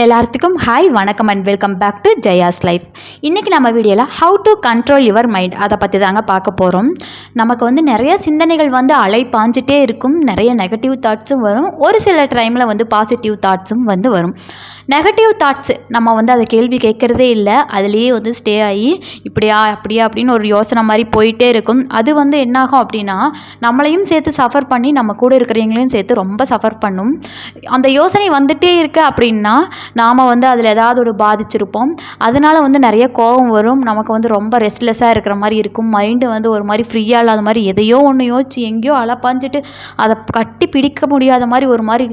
எல்லாத்துக்கும் ஹாய் வணக்கம் and welcome back to Jaya's life இன்றைக்கி நம்ம வீடியோவில் how to control your mind அதை பற்றி தாங்க பார்க்க போகிறோம் நமக்கு வந்து நிறைய சிந்தனைகள் வந்து அலை பாஞ்சிட்டே இருக்கும். நிறைய நெகட்டிவ் தாட்ஸும் வரும். ஒரு சில டைமில் வந்து பாசிட்டிவ் தாட்ஸும் வந்து வரும். நெகட்டிவ் தாட்ஸு நம்ம வந்து அதை கேள்வி கேட்குறதே இல்லை. அதுலேயே வந்து ஸ்டே ஆகி இப்படியா அப்படியா அப்படின்னு ஒரு யோசனை மாதிரி போயிட்டே இருக்கும். அது வந்து என்னாகும் அப்படின்னா நம்மளையும் சேர்த்து சஃபர் பண்ணி நம்ம கூட இருக்கிறவங்களையும் சேர்த்து ரொம்ப சஃபர் பண்ணும். அந்த யோசனை வந்துட்டே இருக்கு அப்படின்னா நாம் வந்து அதில் ஏதாவது ஒரு பாதிச்சிருப்போம். அதனால வந்து நிறைய கோபம் வரும். நமக்கு வந்து ரொம்ப ரெஸ்ட்லெஸ்ஸாக இருக்கிற மாதிரி இருக்கும். மைண்டு வந்து ஒரு மாதிரி ஃப்ரீயாக இல்லாத மாதிரி எதையோ ஒன்று யோசிச்சு எங்கேயோ அலப்பாஞ்சிட்டு அதை கட்டி பிடிக்க முடியாத மாதிரி ஒரு மாதிரி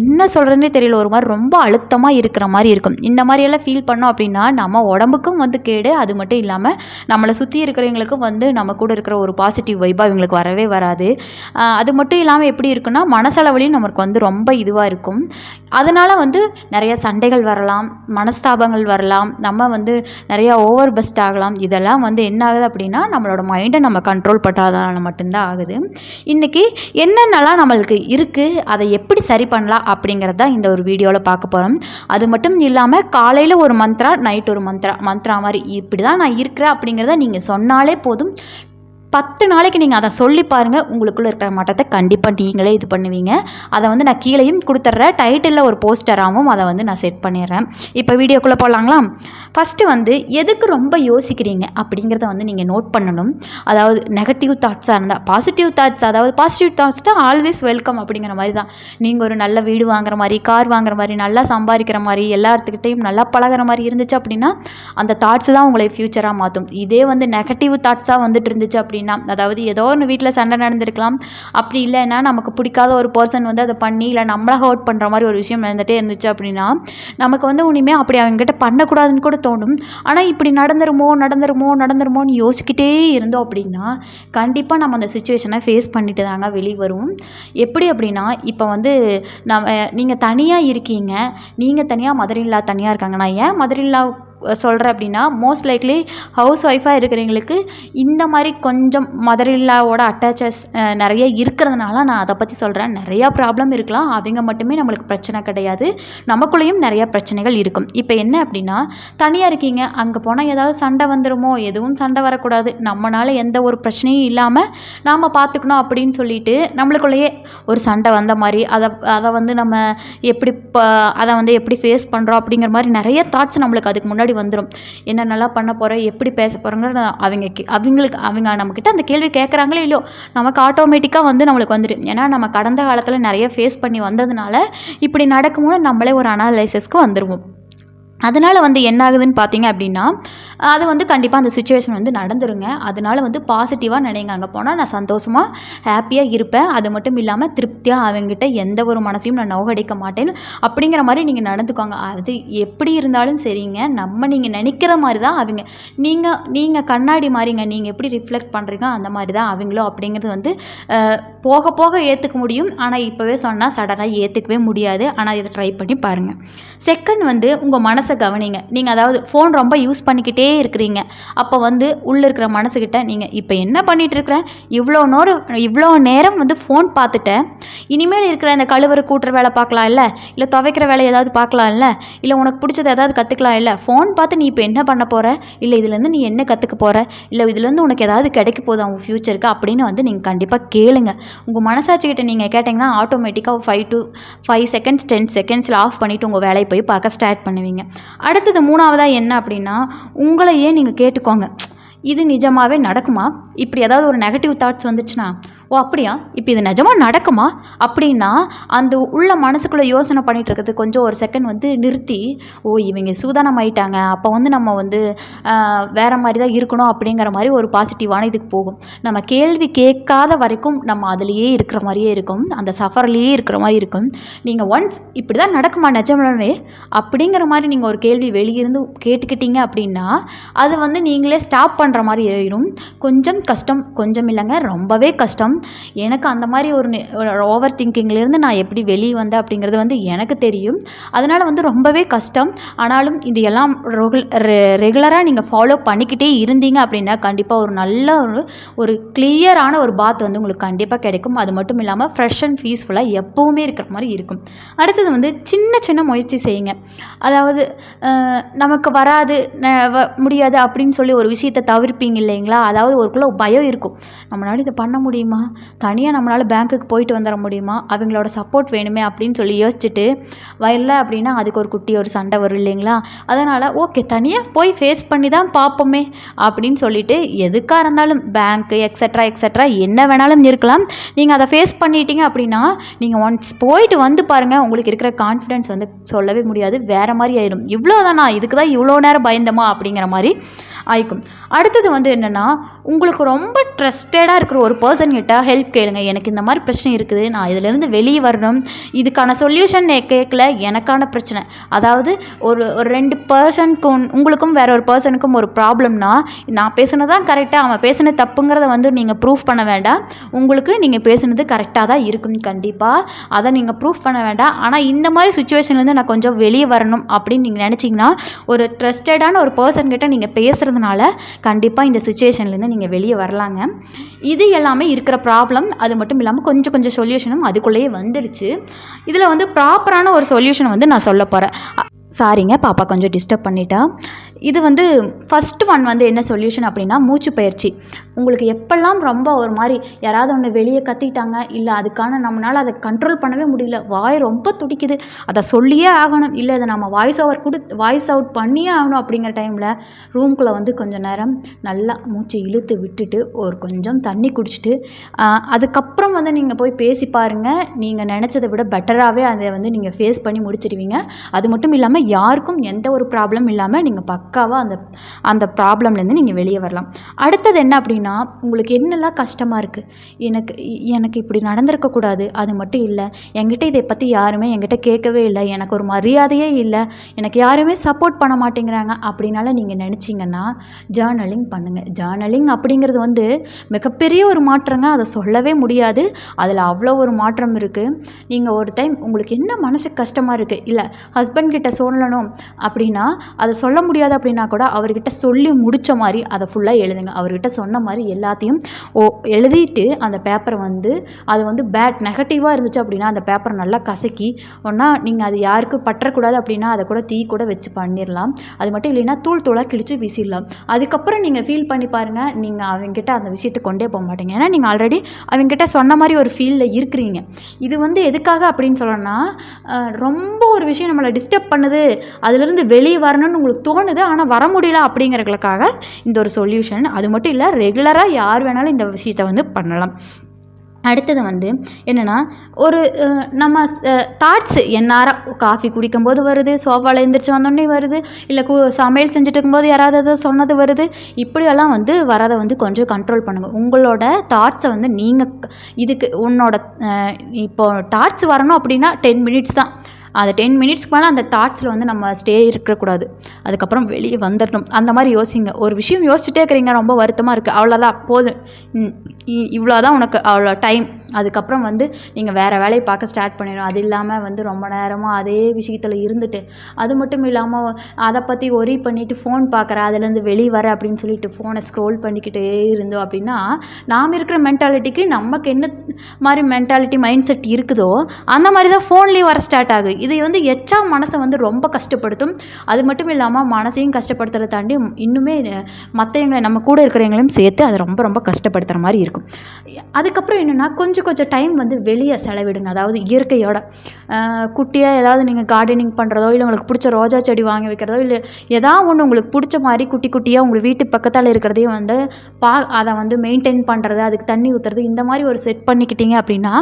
என்ன சொல்கிறதுனே தெரியல. ஒரு மாதிரி ரொம்ப அழுத்தமாக இருக்கிற மாதிரி இருக்கும். இந்த மாதிரியெல்லாம் ஃபீல் பண்ணோம் அப்படின்னா நம்ம உடம்புக்கும் வந்து கேடு. அது மட்டும் இல்லாமல் நம்மளை சுற்றி இருக்கிறவங்களுக்கும் வந்து நம்ம கூட இருக்கிற ஒரு பாசிட்டிவ் வைபாக இவங்களுக்கு வரவே வராது. அது மட்டும் இல்லாமல் எப்படி இருக்குன்னா மனசளவுலையும் நமக்கு வந்து ரொம்ப இதுவாக இருக்கும். அதனால் வந்து நிறைய சண்டைகள் வரலாம் மனஸ்தாபங்கள் வரலாம் நம்ம வந்து நிறைய ஓவர் பெஸ்ட் ஆகலாம். இதெல்லாம் வந்து என்ன ஆகுது அப்படின்னா நம்மளோட மைண்டை நம்ம கண்ட்ரோல் பண்ணாதனால மட்டும்தான் ஆகுது. இன்றைக்கி என்னென்னலாம் நம்மளுக்கு இருக்குது அதை எப்படி சரி பண்ணலாம் அப்படிங்கிறது தான் இந்த ஒரு வீடியோவில் பார்க்க போகிறோம் அது மட்டும் இல்லாமல் காலையில் ஒரு மந்த்ரா நைட் ஒரு மந்த்ரா மந்த்ரா மாதிரி இப்படி தான் நான் இருக்கிறேன் அப்படிங்கிறத நீங்கள் சொன்னாலே போதும். பத்து நாளைக்கு நீங்கள் அதை சொல்லி பாருங்கள் உங்களுக்குள்ளே இருக்கிற மாற்றத்தை கண்டிப்பாக நீங்களே இது பண்ணுவீங்க. அதை வந்து நான் கீழேயும் கொடுத்துட்றேன். டைட்டிலில் ஒரு போஸ்டராகவும் அதை வந்து நான் செட் பண்ணிடுறேன். இப்போ வீடியோக்குள்ளே போகலாங்களா ஃபஸ்ட்டு வந்து எதுக்கு ரொம்ப யோசிக்கிறீங்க? அப்படிங்கிறத வந்து நீங்கள் நோட் பண்ணணும். அதாவது நெகட்டிவ் தாட்ஸாக இருந்தால் பாசிட்டிவ் தாட்ஸ் அதாவது பாசிட்டிவ் தாட்ஸ்னால் ஆல்வேஸ் வெல்கம் அப்படிங்கிற மாதிரி தான். நீங்கள் ஒரு நல்ல வீடு வாங்குற மாதிரி கார் வாங்குற மாதிரி நல்லா சம்பாதிக்கிற மாதிரி எல்லாத்துக்கிட்டையும் நல்லா பழகுற மாதிரி இருந்துச்சு அப்படின்னா அந்த தாட்ஸ் தான் உங்களை ஃப்யூச்சராக மாற்றும் இதே வந்து நெகட்டிவ் தாட்ஸாக வந்துட்டு இருந்துச்சு அப்படின்னா அதாவது ஏதோ ஒன்று வீட்டில் சண்டை நடந்திருக்கலாம். அப்படி இல்லைன்னா நமக்கு பிடிக்காத ஒரு பர்சன் வந்து அதை பண்ணி இல்லை நம்மளை ஹர்ட் பண்ணுற மாதிரி ஒரு விஷயம் நடந்துகிட்டே இருந்துச்சு அப்படின்னா நமக்கு வந்து உனிமே அப்படி அவங்ககிட்ட பண்ணக்கூடாதுன்னு கூட தோணும். ஆனால் இப்படி நடந்துருமோ நடந்துருமோ நடந்துருமோன்னு யோசிக்கிட்டே இருந்தோம் அப்படின்னா கண்டிப்பாக நம்ம அந்த சுச்சுவேஷனை ஃபேஸ் பண்ணிட்டு தாங்க வெளியே வருவோம். எப்படி அப்படின்னா இப்போ வந்து நம்ம நீங்கள் தனியாக இருக்கீங்க. நீங்கள் தனியாக மதர் இல்லா தனியாக இருக்காங்க. நான் ஏன் மதர் இல்லா சொல்கிறேன் அப்படின்னா மோஸ்ட் லைக்லி ஹவுஸ் ஒய்ஃபாக இருக்கிறவங்களுக்கு இந்த மாதிரி கொஞ்சம் மதர் இல்லாவோட அட்டாச்சஸ் நிறைய இருக்கிறதுனால நான் அதை பற்றி சொல்கிறேன் நிறையா ப்ராப்ளம் இருக்கலாம். அவங்க மட்டுமே நம்மளுக்கு பிரச்சனை கிடையாது. நமக்குள்ளேயும் நிறைய பிரச்சனைகள் இருக்கும். இப்போ என்ன அப்படின்னா தனியாக இருக்கீங்க. அங்கே போனால் ஏதாவது சண்டை வந்துடுமோ எதுவும் சண்டை வரக்கூடாது. நம்மளால் எந்த ஒரு பிரச்சனையும் இல்லாமல் நாம் பார்த்துக்கணும் அப்படின்னு சொல்லிட்டு நம்மளுக்குள்ளேயே ஒரு சண்டை வந்த மாதிரி அதை அதை வந்து நம்ம எப்படி ப அதை வந்து எப்படி ஃபேஸ் பண்ணுறோம் அப்படிங்கிற மாதிரி நிறைய தாட்ஸ் நம்மளுக்கு அதுக்கு முன்னாடி வந்துடும் என்ன நல்லா பண்ண போகிறேன் எப்படி பேச போகிறோங்கிற அவங்க கே- அவங்களுக்கு அவங்க நம்மக்கிட்ட அந்த கேள்வி கேட்குறாங்களோ இல்லையோ நமக்கு ஆட்டோமேட்டிக்காக வந்து நம்மளுக்கு வந்துடும் ஏன்னா நம்ம கடந்த காலத்தில் நிறைய ஃபேஸ் பண்ணி வந்ததுனால இப்படி நடக்கும்போது நம்மளே ஒரு அனாலிசிஸ்க்கு வந்துடுவோம் அதனால் வந்து என்ன ஆகுதுன்னு பார்த்தீங்க அப்படின்னா அது வந்து கண்டிப்பாக அந்த சுச்சுவேஷன் வந்து நடந்துருங்க. அதனால வந்து பாசிட்டிவாக நினைங்க. அங்கே போனால் நான் சந்தோஷமாக ஹாப்பியாக இருப்பேன். அது மட்டும் இல்லாமல் திருப்தியாக அவங்ககிட்ட எந்த ஒரு மனசையும் நான் நோகடிக்க மாட்டேன் அப்படிங்கிற மாதிரி நீங்கள் நடந்துக்கோங்க. அது எப்படி இருந்தாலும் சரிங்க. நம்ம நீங்கள் நினைக்கிற மாதிரி தான் அவங்க நீங்கள் நீங்கள் கண்ணாடி மாதிரிங்க நீங்கள் எப்படி ரிஃப்ளெக்ட் பண்ணுறீங்க அந்த மாதிரி தான் அவங்களும் அப்படிங்கிறது வந்து போக போக ஏற்றுக்க முடியும். ஆனால் இப்போவே சொன்னால் சடனாக ஏற்றுக்கவே முடியாது. ஆனால் இதை ட்ரை பண்ணி பாருங்கள் செகண்ட் வந்து உங்கள் மனசை கவனிங்க. நீங்கள் அதாவது ஃபோன் ரொம்ப யூஸ் பண்ணிக்கிட்டே இருக்கிறீங்க. அப்போ வந்து உள்ளே இருக்கிற மனசுக்கிட்ட நீங்கள் இப்போ என்ன பண்ணிகிட்டு இருக்கிறேன் இவ்வளோ நேரம் இவ்வளோ நேரம் வந்து ஃபோன் பார்த்துட்டேன். இனிமேல் இருக்கிற இந்த கழுவுற கூட்டுற வேலை பார்க்கலாம் இல்லை? இல்லை துவைக்கிற வேலை ஏதாவது பார்க்கலாம் இல்லை? இல்லை உனக்கு பிடிச்சது ஏதாவது கற்றுக்கலாம் இல்லை? ஃபோன் பார்த்து நீ இப்போ என்ன பண்ண போகிற இல்லை இதுலேருந்து நீ என்ன கற்றுக்க போகிற இல்லை இதுலேருந்து உனக்கு ஏதாவது கிடைக்க போதும் அவங்க ஃப்யூச்சருக்கு அப்படின்னு வந்து நீங்கள் கண்டிப்பாக கேளுங்க. உங்கள் மனசாட்சிக்கிட்ட நீங்கள் கேட்டிங்கன்னா ஆட்டோமேட்டிக்காக five to five seconds ten செகண்ட்ஸில் ஆஃப் பண்ணிவிட்டு உங்கள் வேலையை போய் பார்க்க ஸ்டார்ட் பண்ணுவீங்க. அடுத்தது மூணாவதாக என்ன அப்படின்னா உங்களையே நீங்கள் கேட்டுக்கோங்க. இது நிஜமாகவே நடக்குமா? இப்படி ஏதாவது ஒரு நெகட்டிவ் தாட்ஸ் வந்துச்சுன்னா ஓ அப்படியா? இப்போ இது நிஜமாக நடக்குமா? அப்படின்னா அந்த உள்ள மனசுக்குள்ளே யோசனை பண்ணிகிட்டு இருக்கிறது கொஞ்சம் ஒரு செகண்ட் வந்து நிறுத்தி ஓ இவங்க சூதானம் ஆயிட்டாங்க. அப்போ வந்து நம்ம வந்து வேறு மாதிரி தான் இருக்கணும் அப்படிங்கிற மாதிரி ஒரு பாசிட்டிவான இதுக்கு போகும். நம்ம கேள்வி கேட்காத வரைக்கும் நம்ம அதுலேயே இருக்கிற மாதிரியே இருக்கும். அந்த சஃபர்லேயே இருக்கிற மாதிரி இருக்கும். நீங்கள் ஒன்ஸ் இப்படி தான் நடக்குமா நிஜமானவே அப்படிங்கிற மாதிரி நீங்கள் ஒரு கேள்வி வெளியிருந்து கேட்டுக்கிட்டீங்க அப்படின்னா அது வந்து நீங்களே ஸ்டாப் பண்ணுற மாதிரி ஆயிடும் கொஞ்சம் கஷ்டம் கொஞ்சம் இல்லைங்க ரொம்பவே கஷ்டம். எனக்கு அந்த மாதிரி ஒரு ஓவர் திங்கிங்லேருந்து நான் எப்படி வெளியே வந்தேன் அப்படிங்கிறது வந்து எனக்கு தெரியும். அதனால் வந்து ரொம்பவே கஷ்டம். ஆனாலும் இது எல்லாம் ரெகுலராக நீங்கள் ஃபாலோ பண்ணிக்கிட்டே இருந்தீங்க அப்படின்னா கண்டிப்பாக ஒரு நல்ல ஒரு ஒரு கிளியரான ஒரு பாத் வந்து உங்களுக்கு கண்டிப்பாக கிடைக்கும். அது மட்டும் இல்லாமல் ஃப்ரெஷ் அண்ட் பீஸ்ஃபுல்லாக எப்போவுமே இருக்கிற மாதிரி இருக்கும். அடுத்தது வந்து சின்ன சின்ன முயற்சி செய்யுங்க. அதாவது நமக்கு வராது வ- முடியாது அப்படின்னு சொல்லி ஒரு விஷயத்தை தவிர்ப்பீங்க இல்லைங்களா? அதாவது ஒருக்குள்ள பயம் இருக்கும். நம்மளால இதை பண்ண முடியுமா? தனியாக நம்மளால் பேங்க்குக்கு போயிட்டு வந்துட முடியுமா? அவங்களோட சப்போர்ட் வேணுமே அப்படின்னு சொல்லி யோசிச்சுட்டு வரல அப்படின்னா அதுக்கு ஒரு குட்டி ஒரு சண்டை வரும் இல்லைங்களா? அதனால் ஓகே தனியாக போய் ஃபேஸ் பண்ணி தான் பார்ப்போமே அப்படின்னு சொல்லிட்டு எதுக்காக இருந்தாலும் பேங்க்கு எக்ஸட்ரா எக்ஸட்ரா என்ன வேணாலும் இருக்கலாம். நீங்கள் அதை ஃபேஸ் பண்ணிட்டீங்க அப்படின்னா நீங்கள் ஒன்ஸ் போயிட்டு வந்து பாருங்கள் உங்களுக்கு இருக்கிற கான்ஃபிடென்ஸ் வந்து சொல்லவே முடியாது. வேறு மாதிரி ஆயிடும் இவ்வளோ தானா இதுக்கு தான் இவ்வளோ நேரம் பயந்தமா? அப்படிங்கிற மாதிரி ஆயிக்கும். அடுத்தது வந்து என்னென்னா உங்களுக்கு ரொம்ப ட்ரஸ்டடாக இருக்கிற ஒரு பர்சன் கிட்ட ஹெல்ப் கேளுங்க எனக்கு இந்த மாதிரி பிரச்சனை இருக்குது நான் இதிலேருந்து வெளியே வரணும். இதுக்கான சொல்யூஷன் கேட்கல எனக்கான பிரச்சனை. அதாவது ஒரு ஒரு ரெண்டு பர்சனுக்கும் உங்களுக்கும் வேற ஒரு பர்சனுக்கும் ஒரு ப்ராப்ளம்னா நான் பேசுனது தான் கரெக்டாக அவன் பேசுனது தப்புங்கிறத வந்து நீங்கள் ப்ரூஃப் பண்ண வேண்டாம். உங்களுக்கு நீங்கள் பேசுனது கரெக்டாக தான் இருக்கும் கண்டிப்பாக அதை நீங்கள் ப்ரூஃப் பண்ண வேண்டாம். ஆனால் இந்த மாதிரி சுச்சுவேஷன்லேருந்து நான் கொஞ்சம் வெளியே வரணும் அப்படின்னு நீங்கள் நினச்சிங்கன்னா ஒரு ட்ரஸ்டடான ஒரு பர்சன்கிட்ட நீங்கள் பேசுகிறதுனால கண்டிப்பாக இந்த சுச்சுவேஷன்லேருந்து நீங்கள் வெளியே வரலாங்க. இது எல்லாமே இருக்கிற ப்ராப்ளம் அது மட்டும் இல்லாமல் கொஞ்சம் கொஞ்சம் சொல்யூஷனும் அதுக்குள்ளேயே வந்துடுச்சு இதில் வந்து ப்ராப்பரான ஒரு சொல்யூஷன் வந்து நான் சொல்ல போகிறேன் சாரிங்க பாப்பா கொஞ்சம் டிஸ்டர்ப் பண்ணிட்டா. இது வந்து ஃபஸ்ட்டு ஒன் வந்து என்ன சொல்யூஷன் அப்படின்னா மூச்சு பயிற்சி. உங்களுக்கு எப்பெல்லாம் ரொம்ப ஒரு மாதிரி யாராவது ஒன்று வெளியே கத்திட்டாங்க இல்லை அதுக்கான நம்மளால் அதை கண்ட்ரோல் பண்ணவே முடியல வாய் ரொம்ப துடிக்குது அதை சொல்லியே ஆகணும் இல்லை அதை நம்ம வாய்ஸ் ஓவர் கொடு வாய்ஸ் அவுட் பண்ணியே ஆகணும் அப்படிங்கிற டைமில் ரூம்குள்ளே வந்து கொஞ்சம் நேரம் நல்லா மூச்சு இழுத்து விட்டுட்டு ஒரு கொஞ்சம் தண்ணி குடிச்சிட்டு அதுக்கப்புறம் வந்து நீங்கள் போய் பேசி பாருங்கள் நீங்கள் நினச்சதை விட பெட்டராகவே அதை வந்து நீங்கள் ஃபேஸ் பண்ணி முடிச்சிடுவீங்க. அது மட்டும் இல்லாமல் யாருக்கும் எந்த ஒரு ப்ராப்ளம் இல்லாமல் நீங்கள் பக்காவாக அந்த அந்த ப்ராப்ளம்லேருந்து நீங்கள் வெளியே வரலாம். அடுத்தது என்ன அப்படின்னா உங்களுக்கு என்னெல்லாம் கஷ்டமாக இருக்குது எனக்கு இ- எனக்கு இப்படி நடந்திருக்கக்கூடாது அது மட்டும் இல்லை. என்கிட்ட இதை பற்றி யாருமே என்கிட்ட கேட்கவே இல்லை. எனக்கு ஒரு மரியாதையே இல்லை. எனக்கு யாருமே சப்போர்ட் பண்ண மாட்டேங்கிறாங்க அப்படின்னால நீங்கள் நினச்சிங்கன்னா ஜேர்னலிங் பண்ணுங்கள் ஜேர்னலிங் அப்படிங்கிறது வந்து மிகப்பெரிய ஒரு மாற்றங்க. அதை சொல்லவே முடியாது. அதில் அவ்வளோ ஒரு மாற்றம் இருக்குது நீங்கள் ஒரு டைம் உங்களுக்கு என்ன மனசுக்கு கஷ்டமாக இருக்குது இல்லை ஹஸ்பண்ட் கிட்ட சொல்லணும். அப்படின்னா அதை சொல்ல முடியாது அப்படின்னா கூட அவர்கிட்ட சொல்லி முடித்த மாதிரி அதை ஃபுல்லாக எழுதுங்க. அவர்கிட்ட சொன்ன மாதிரி எல்லாத்தையும் ஓ எழுதிட்டு அந்த பேப்பரை வந்து அது வந்து பேட் நெகட்டிவாக இருந்துச்சு அப்படின்னா அந்த பேப்பரை நல்லா கசக்கி ஒன்றா நீங்கள் அது யாருக்கும் பற்றக்கூடாது அப்படின்னா அதை கூட தீ கூட வச்சு பண்ணிடலாம் அது மட்டும் இல்லைன்னா தூள் தூளாக கிழித்து வீசிடலாம் அதுக்கப்புறம் நீங்கள் ஃபீல் பண்ணி பாருங்கள் நீங்கள் அவங்ககிட்ட அந்த விஷயத்தை கொண்டே போக மாட்டீங்க. ஏன்னா நீங்கள் ஆல்ரெடி அவங்ககிட்ட சொன்ன மாதிரி ஒரு ஃபீலில் இருக்கிறீங்க. இது வந்து எதுக்காக அப்படின்னு சொல்லணும்னா ரொம்ப ஒரு விஷயம் நம்மளை டிஸ்டர்ப் பண்ணுது அதுலேருந்து வெளியே வரணும்னு உங்களுக்கு தோணுது ஆனால் வர முடியல அப்படிங்கிறதுக்காக இந்த ஒரு சொல்யூஷன் அது மட்டும் இல்லை ரெகுலராக யார் வேணாலும் இந்த விஷயத்தை வந்து பண்ணலாம். அடுத்தது வந்து என்னென்னா ஒரு நம்ம தாட்ஸு எந்நேரம் காஃபி குடிக்கும்போது வருது சோஃபாவில் எழுந்திரிச்சு வந்தோடனே வருது இல்லை கு சமையல் செஞ்சுட்டு இருக்கும்போது யாராவது எதாவது சொன்னது வருது இப்படியெல்லாம் வந்து வரதை வந்து கொஞ்சம் கண்ட்ரோல் பண்ணுங்கள் உங்களோட தாட்ஸை வந்து நீங்கள் இதுக்கு உன்னோட இப்போ தாட்ஸ் வரணும் அப்படின்னா டென் மினிட்ஸ் தான். அந்த டென் மினிட்ஸ்க்கு மேலே அந்த தாட்ஸில் வந்து நம்ம ஸ்டே இருக்கக்கூடாது. அதுக்கப்புறம் வெளியே வந்துடணும் அந்த மாதிரி யோசிங்க. ஒரு விஷயம் யோசிச்சுட்டே இருக்கிறீங்க ரொம்ப வருத்தமாக இருக்குது அவ்வளோதான் போதும். இவ்வளோ தான் உனக்கு அவ்வளோ டைம் அதுக்கப்புறம் வந்து நீங்கள் வேறு வேலையை பார்க்க ஸ்டார்ட் பண்ணிடும் அது இல்லாமல் வந்து ரொம்ப நேரமாக அதே விஷயத்தில் இருந்துட்டு அது மட்டும் இல்லாமல் அதை பற்றி ஒரி பண்ணிவிட்டு ஃபோன் பார்க்குற அதுலேருந்து வெளியே வர அப்படின்னு சொல்லிட்டு ஃபோனை ஸ்க்ரோல் பண்ணிக்கிட்டே இருந்தோம் அப்படின்னா நாம் இருக்கிற மென்டாலிட்டிக்கு நமக்கு என்ன மாதிரி மென்டாலிட்டி மைண்ட் செட் இருக்குதோ அந்த மாதிரி தான் ஃபோன்லேயும் வர ஸ்டார்ட் ஆகுது. இது வந்து எச்சா மனசை வந்து ரொம்ப கஷ்டப்படுத்தும். அது மட்டும் இல்லாமல் மனசையும் கஷ்டப்படுத்துறதை தாண்டி இன்னுமே மற்றவங்களை நம்ம கூட இருக்கிறவங்களையும் சேர்த்து அதை ரொம்ப ரொம்ப கஷ்டப்படுத்துகிற மாதிரி இருக்கும். அதுக்கப்புறம் என்னென்னா கொஞ்சம் கொஞ்சம் டைம் வந்து வெளியே செலவிடுங்க. அதாவது இயற்கையோட. குட்டியாக ஏதாவது நீங்கள் கார்டனிங் பண்ணுறதோ இல்லை உங்களுக்கு பிடிச்ச ரோஜா செடி வாங்கி வைக்கிறதோ இல்லை ஏதாவது ஒன்று உங்களுக்கு பிடிச்ச மாதிரி குட்டி குட்டியாக உங்கள் வீட்டு பக்கத்தால் இருக்கிறதையும் வந்து பா அதை வந்து மெயின்டைன் பண்ணுறது அதுக்கு தண்ணி ஊற்றுறது இந்த மாதிரி ஒரு செட் பண்ணிக்கிட்டீங்க அப்படின்னா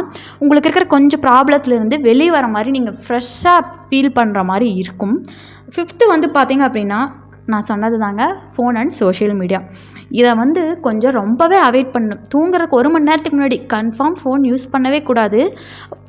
உங்களுக்கு இருக்கிற கொஞ்சம் ப்ராப்ளத்துலேருந்து வெளியே வர மாதிரி நீங்கள் ஃப்ரெஷ்ஷாக ஃபீல் பண்ணுற மாதிரி இருக்கும். ஃபிஃப்த்து வந்து பார்த்தீங்க அப்படின்னா நான் சொன்னது தாங்க ஃபோன் அண்ட் சோஷியல் மீடியா இதை வந்து கொஞ்சம் ரொம்பவே அவாய்ட் பண்ணணும். தூங்குறதுக்கு ஒரு மணி நேரத்துக்கு முன்னாடி கன்ஃபார்ம் ஃபோன் யூஸ் பண்ணவே கூடாது.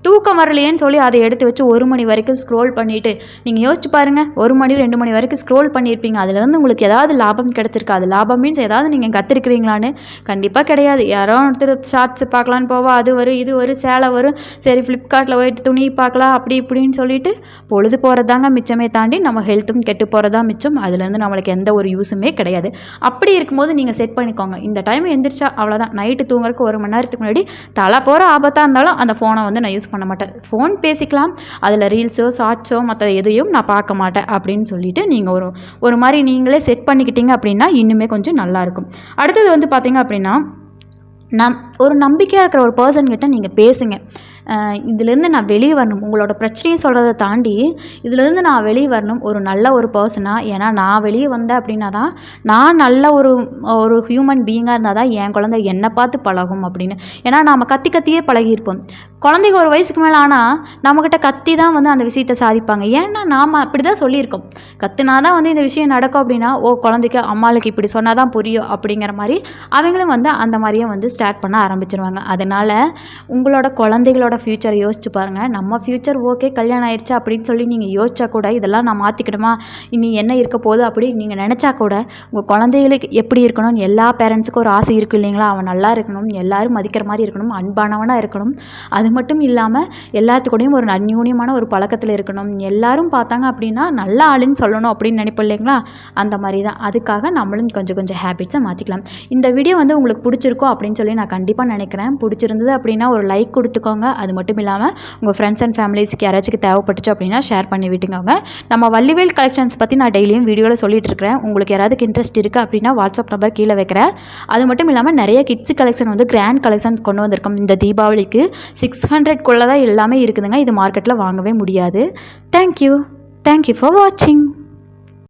தூக்கம் வரலையேன்னு சொல்லி அதை எடுத்து வச்சு ஒரு மணி வரைக்கும் ஸ்க்ரோல் பண்ணிவிட்டு நீங்கள் யோசிச்சு பாருங்கள் ஒரு மணி ரெண்டு மணி வரைக்கும் ஸ்க்ரோல் பண்ணியிருப்பீங்க. அதுலேருந்து உங்களுக்கு ஏதாவது லாபம் கிடச்சிருக்கா? அது லாபம் மீன்ஸ் ஏதாவது நீங்கள் கற்றுருக்கிறீங்களான்னு கண்டிப்பாக கிடையாது. யாரோ ஒருத்தர் ஷார்ட்ஸ் பார்க்கலான்னு போவா அது வரும் இது வரும் சேலை வரும். சரி ஃப்ளிப்கார்ட்டில் போயிட்டு துணி பார்க்கலாம் அப்படி இப்படின்னு சொல்லிட்டு பொழுது போகிறதாங்க மிச்சமே தாண்டி நம்ம ஹெல்த்தும் கெட்டு போகிறதா மிச்சம். அதுலேருந்து நம்மளுக்கு எந்த ஒரு யூஸுமே கிடையாது. அப்படி இருக்கும்போது நீங்கள் செட் பண்ணிக்கோங்க. இந்த டைம் எந்திரிச்சா அவ்வளோதான் நைட்டு தூங்குறதுக்கு ஒரு மணி நேரத்துக்கு முன்னாடி தலை போகிற ஆபத்தாக இருந்தாலும் அந்த ஃபோனை வந்து நான் யூஸ் பண்ண மாட்டேன். ஃபோன் பேசிக்கலாம். அதில் ரீல்ஸோ ஷார்ட்ஸோ மற்ற எதையும் நான் பார்க்க மாட்டேன் அப்படின்னு சொல்லிட்டு நீங்கள் ஒரு ஒரு மாதிரி நீங்களே செட் பண்ணிக்கிட்டீங்க அப்படின்னா இன்னுமே கொஞ்சம் நல்லாயிருக்கும் அடுத்தது வந்து பார்த்தீங்க அப்படின்னா நம் ஒரு நம்பிக்கையாக இருக்கிற ஒரு பர்சன்கிட்ட நீங்கள் பேசுங்க. இதுலேருந்து நான் வெளியே வரணும். உங்களோட பிரச்சனையை சொல்கிறத தாண்டி இதுலேருந்து நான் வெளியே வரணும் ஒரு நல்ல ஒரு பர்சனாக ஏன்னா நான் வெளியே வந்தேன் அப்படின்னா தான் நான் நல்ல ஒரு ஒரு ஹியூமன் பீயிங்காக இருந்தால் தான் என் குழந்தை என்னை பார்த்து பழகும் அப்படின்னு. ஏன்னா நாம் கத்தி கத்தியே பழகியிருப்போம். குழந்தைங்க ஒரு வயசுக்கு மேலே ஆனால் நம்மக்கிட்ட கத்தி தான் வந்து அந்த விஷயத்தை சாதிப்பாங்க. ஏன்னா நாம் அப்படி தான் சொல்லியிருக்கோம். கத்துனா தான் வந்து இந்த விஷயம் நடக்கும் அப்படின்னா ஓ குழந்தைக்கு அம்மாளுக்கு இப்படி சொன்னால் தான் புரியும் அப்படிங்கிற மாதிரி அவங்களும் வந்து அந்த மாதிரியே வந்து ஸ்டார்ட் பண்ண ஆரம்பிச்சிருவாங்க. அதனால் உங்களோட குழந்தைகளோட ஃப்யூச்சரை யோசிச்சு பாருங்கள் நம்ம ஃப்யூச்சர் ஓகே கல்யாணம் ஆயிடுச்சு அப்படின்னு சொல்லி நீங்கள் யோசிச்சா கூட இதெல்லாம் நான் மாற்றிக்கணுமா இனி என்ன இருக்க போகுது அப்படின்னு நீங்கள் நினச்சா கூட உங்கள் குழந்தைகளுக்கு எப்படி இருக்கணும்னு எல்லா பேரண்ட்ஸுக்கும் ஒரு ஆசை இருக்கும் இல்லைங்களா? அவன் நல்லா இருக்கணும் எல்லாரும் மதிக்கிற மாதிரி இருக்கணும் அன்பானவனாக இருக்கணும். அது மட்டும் இல்லாமல் எல்லாத்துக்கூடயும் ஒரு அந்யூன்யமான ஒரு பழக்கத்தில் இருக்கணும். எல்லாரும் பார்த்தாங்க அப்படின்னா நல்ல ஆளுன்னு சொல்லணும் அப்படின்னு நினைப்போம் இல்லைங்களா? அந்த மாதிரி தான். அதுக்காக நம்மளும் கொஞ்சம் கொஞ்சம் ஹேபிட்ஸை மாற்றிக்கலாம் இந்த வீடியோ வந்து உங்களுக்கு பிடிச்சிருக்கோ அப்படின்னு சொல்லி நான் கண்டிப்பாக நினைக்கிறேன். பிடிச்சிருந்தது அப்படின்னா ஒரு லைக் கொடுத்துக்கோங்க. அது மட்டும் இல்லாமல் உங்கள் ஃப்ரெண்ட்ஸ் அண்ட் ஃபேமிலிஸ்க்கு யாராச்சும் தேவைப்பட்டுச்சு அப்படின்னா ஷேர் பண்ணி விட்டுக்கோங்க. நம்ம வள்ளிவேல் கலெக்ஷன்ஸ் பற்றி நான் டெய்லியும் வீடியோவில் சொல்லிட்டு இருக்கிறேன். உங்களுக்கு யாராவது இன்ட்ரெஸ்ட் இருக்குது அப்படின்னா வாட்ஸ்அப் நம்பர் கீழே வைக்கிறேன். அது மட்டும் இல்லாமல் நிறைய கிட்ஸ் கலெக்ஷன் வந்து கிராண்ட் கலெக்ஷன் கொண்டு வந்திருக்கோம். இந்த தீபாவளிக்கு சிக்ஸ் ஹண்ட்ரட்குள்ளே தான் எல்லாமே இருக்குதுங்க. இது மார்க்கெட்டில் வாங்கவே முடியாது. தேங்க்யூ தேங்க்யூ ஃபார் வாட்சிங்